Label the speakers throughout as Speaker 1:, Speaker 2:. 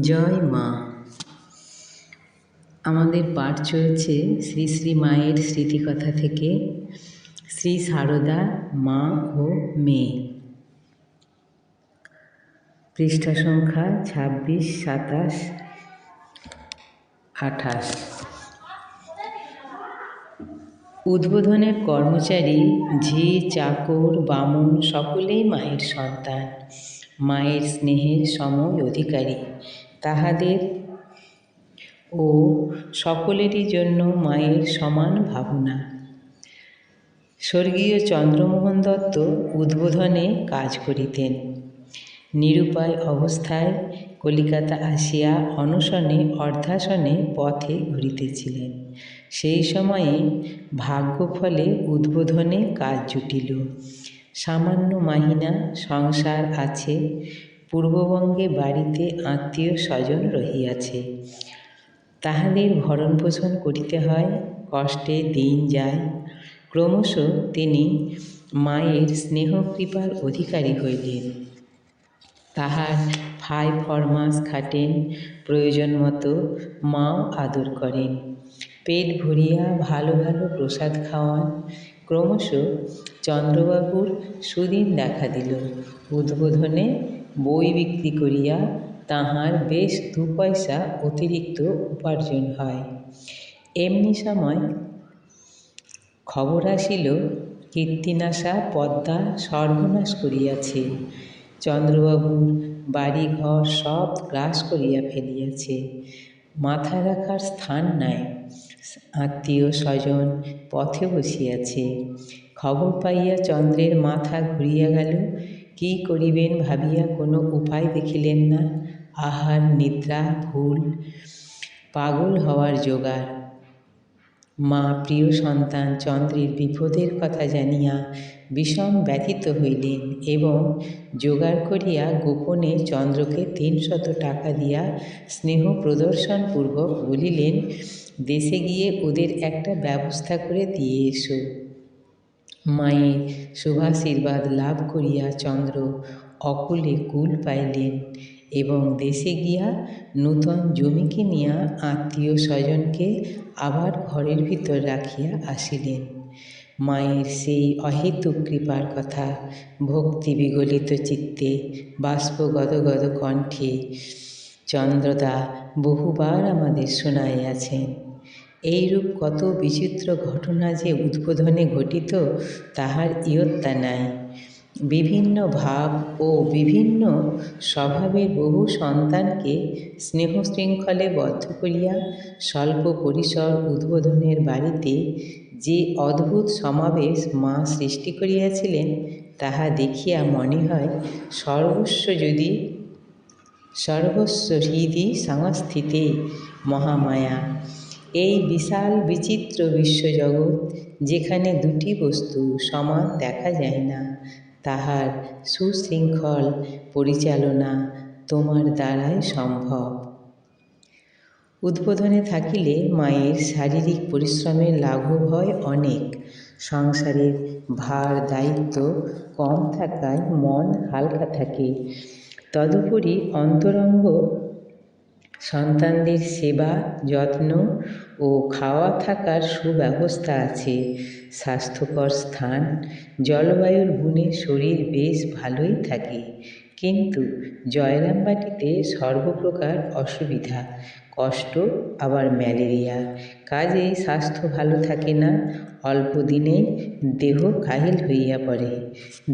Speaker 1: জয় মা। আমাদের পাঠ চলছে শ্রী শ্রী মায়ের স্মৃতিকথা থেকে শ্রী সারদা, মা ও মেয়ে। পৃষ্ঠা সংখ্যা ছাব্বিশ, সাতাশ, আঠাশ। উদ্বোধনের কর্মচারী, ঝি, চাকর, বামুন সকলেই মায়ের সন্তান, মায়ের স্নেহের সময় অধিকারী। তাহাদের ও সকলেরই জন্য মায়ের সমান ভাবনা। স্বর্গীয় চন্দ্রমোহন দত্ত উদ্বোধনে কাজ করিতেন। নিরুপায় অবস্থায় কলিকাতা আসিয়া অনশনে অর্ধাসনে পথে ঘুরিতেছিলেন। সেই সময়ে ভাগ্যফলে উদ্বোধনে কাজ জুটিল। সামান্য মাহিনা সংসার আছে পূর্ববঙ্গে বাড়িতে আত্মীয় স্বজন রহিয়াছে। তাহাদের ভরণ পোষণ করিতে হয়, কষ্টে দিন যায়। ক্রমশ তিনি মায়ের স্নেহ কৃপার অধিকারী হইলেন। তাহার ফাই ফরমাস খাটেন প্রয়োজন মতো মাও আদর করেন। পেট ভরিয়া ভালো ভালো প্রসাদ খাওয়ান। ক্রমশ চন্দ্রবাবুর সুদিন দেখা দিল। উদ্বোধনে বই বিক্রি করিয়া তাহার বেশ দু পয়সা অতিরিক্ত উপার্জন হয়। এমনি সময় খবর আসিল, কীর্তিনাশা পদ্মা সর্বনাশ করিয়াছে। চন্দ্রবাবুর বাড়িঘর সব গ্রাস করিয়া ফেলিয়াছে। মাথা রাখার স্থান নাই। আত্মীয় স্বজন পথে বসিয়াছে। খবর পাইয়া চন্দ্রের মাথা ঘুরিয়া গেল। কি করিবেন ভাবিয়া কোনো উপায় দেখিলেন না। আহার, নিদ্রা, ভুল, পাগল হওয়ার জোগাড়। মা প্রিয় সন্তান, চন্দ্রের বিপদের কথা জানিয়া বিষম ব্যথিত হইলেন এবং জোগাড় করিয়া গোপনে চন্দ্রকে তিনশত টাকা দিয়া স্নেহ প্রদর্শনপূর্বক বলিলেন, দেশে গিয়ে ওদের একটা ব্যবস্থা করে দিয়ে এসো। মায়ের শুভাশীর্বাদ লাভ করিয়া চন্দ্র অকুলে কুল পাইলেন এবং দেশে গিয়া নূতন জমি কিনিয়া আত্মীয় স্বজনকে আবার ঘরের ভিতর রাখিয়া আসিলেন। মায়ের সেই অহেতুক কৃপার কথা, ভক্তি বিগলিত চিত্তে, বাষ্প গদগদ কণ্ঠে চন্দ্রদা বহুবার আমাদের শোনাইয়াছেন। এইরূপ কত বিচিত্র ঘটনা যে উদ্বোধনে ঘটিত, তাহার ইয়ত্তা নাই। বিভিন্ন ভাব ও বিভিন্ন স্বভাবের বহু সন্তানকে স্নেহ শৃঙ্খলে বদ্ধ করিয়া স্বল্প পরিসর উদ্বোধনের বাড়িতে যে অদ্ভুত সমাবেশ মা সৃষ্টি করিয়াছিলেন, তাহা দেখিয়া মনে হয় সর্বস্ব যদি, সর্বস্ব হৃদি সংস্থিতে মহামায়া। এই বিশাল বিচিত্র বিশ্বজগৎ যেখানে দুটি বস্তু সমান দেখা যায় না, তাহার সুশৃঙ্খল পরিচালনা তোমার দ্বারাই সম্ভব। উদ্বোধনে থাকিলে মায়ের শারীরিক পরিশ্রমের লাঘব হয় অনেক, সংসারের ভার দায়িত্ব কম থাকায় মন হালকা থাকে। তদুপরি অন্তরঙ্গ সন্তানদের সেবা, যত্ন ও খাওয়া থাকার সুব্যবস্থা আছে। স্বাস্থ্যকর স্থান, জলবায়ুর গুণে শরীর বেশ ভালোই থাকে। কিন্তু জয়রামবাটিতে সর্বপ্রকার অসুবিধা, কষ্ট, আবার ম্যালেরিয়া। কাজেই স্বাস্থ্য ভালো থাকে না, অল্প দিনেই দেহ কাহিল হইয়া পড়ে।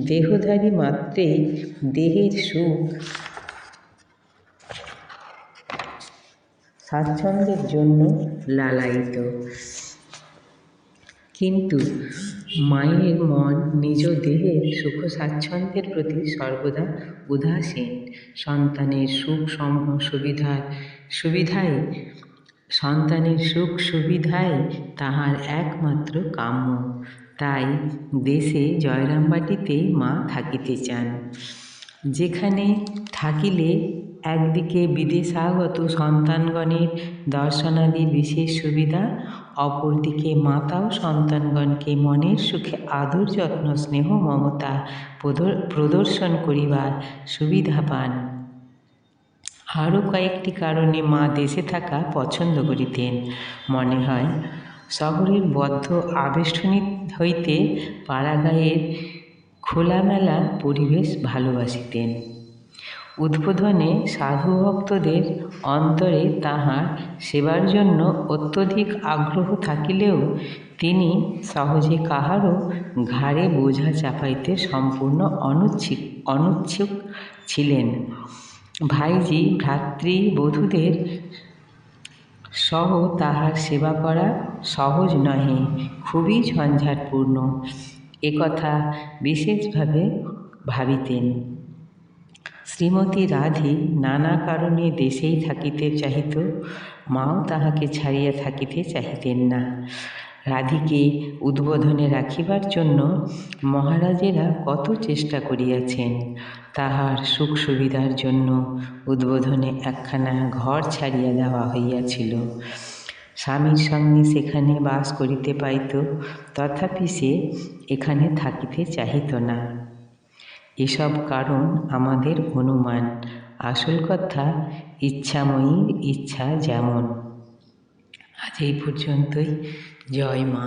Speaker 1: দেহধারী মাত্রেই দেহের সুখ স্বাচ্ছন্দ্যের জন্য লালায়িত। কিন্তু মায়ের মন, নিজ দেহের সুখ স্বাচ্ছন্দ্যের প্রতি সর্বদা উদাসীন। সন্তানের সুখ সমূহ সুবিধার সুবিধায়, সন্তানের সুখ সুবিধাই তাহার একমাত্র কাম্য। তাই দেশে জয়রামবাটিতেই মা থাকিতে চান। যেখানে থাকিলে একদিকে বিদেশাগত সন্তানগণের দর্শনাদি বিশেষ সুবিধা, অপরদিকে মাতাও সন্তানগণকে মনের সুখে আদর যত্ন, স্নেহ, মমতা প্রদর্শন করিবার সুবিধা পান। আরও কয়েকটি কারণে মা দেশে থাকা পছন্দ করিতেন। মনে হয়, শহরের বদ্ধ আবেষ্টনী হইতে পাড়াগাঁয়ের খোলামেলা পরিবেশ ভালোবাসিতেন। উদ্বোধনে সাধুভক্তদের অন্তরে তাহার সেবার জন্য অত্যধিক আগ্রহ থাকিলেও তিনি সহজে কাহারও ঘাড়ে বোঝা চাপাইতে সম্পূর্ণ অনুচ্ছিক, অনুচ্ছুক ছিলেন। ভাইঝি ভ্রাতৃবধূদের সহ তাহার সেবা করা সহজ নহে, খুবই ঝঞ্ঝাটপূর্ণ। একথা বিশেষভাবে ভাবিতেন। শ্রীমতী রাধি নানা কারণে দেশেই থাকিতে চাহিত, মাও তাহাকে ছাড়িয়া থাকিতে চাহিতেন না। রাধিকে উদ্বোধনে রাখিবার জন্য মহারাজেরা কত চেষ্টা করিয়াছেন, তাহার সুখ সুবিধার জন্য উদ্বোধনে একখানা ঘর ছাড়িয়া দেওয়া হইয়াছিল। স্বামীর সঙ্গে সেখানে বাস করিতে পাইত তথাপি সে এখানে থাকিতে চাহিত না। এসব কারণ আমাদের অনুমান। আসল কথা ইচ্ছাময়ীর ইচ্ছা যেমন। আজ এই পর্যন্তই। জয় মা।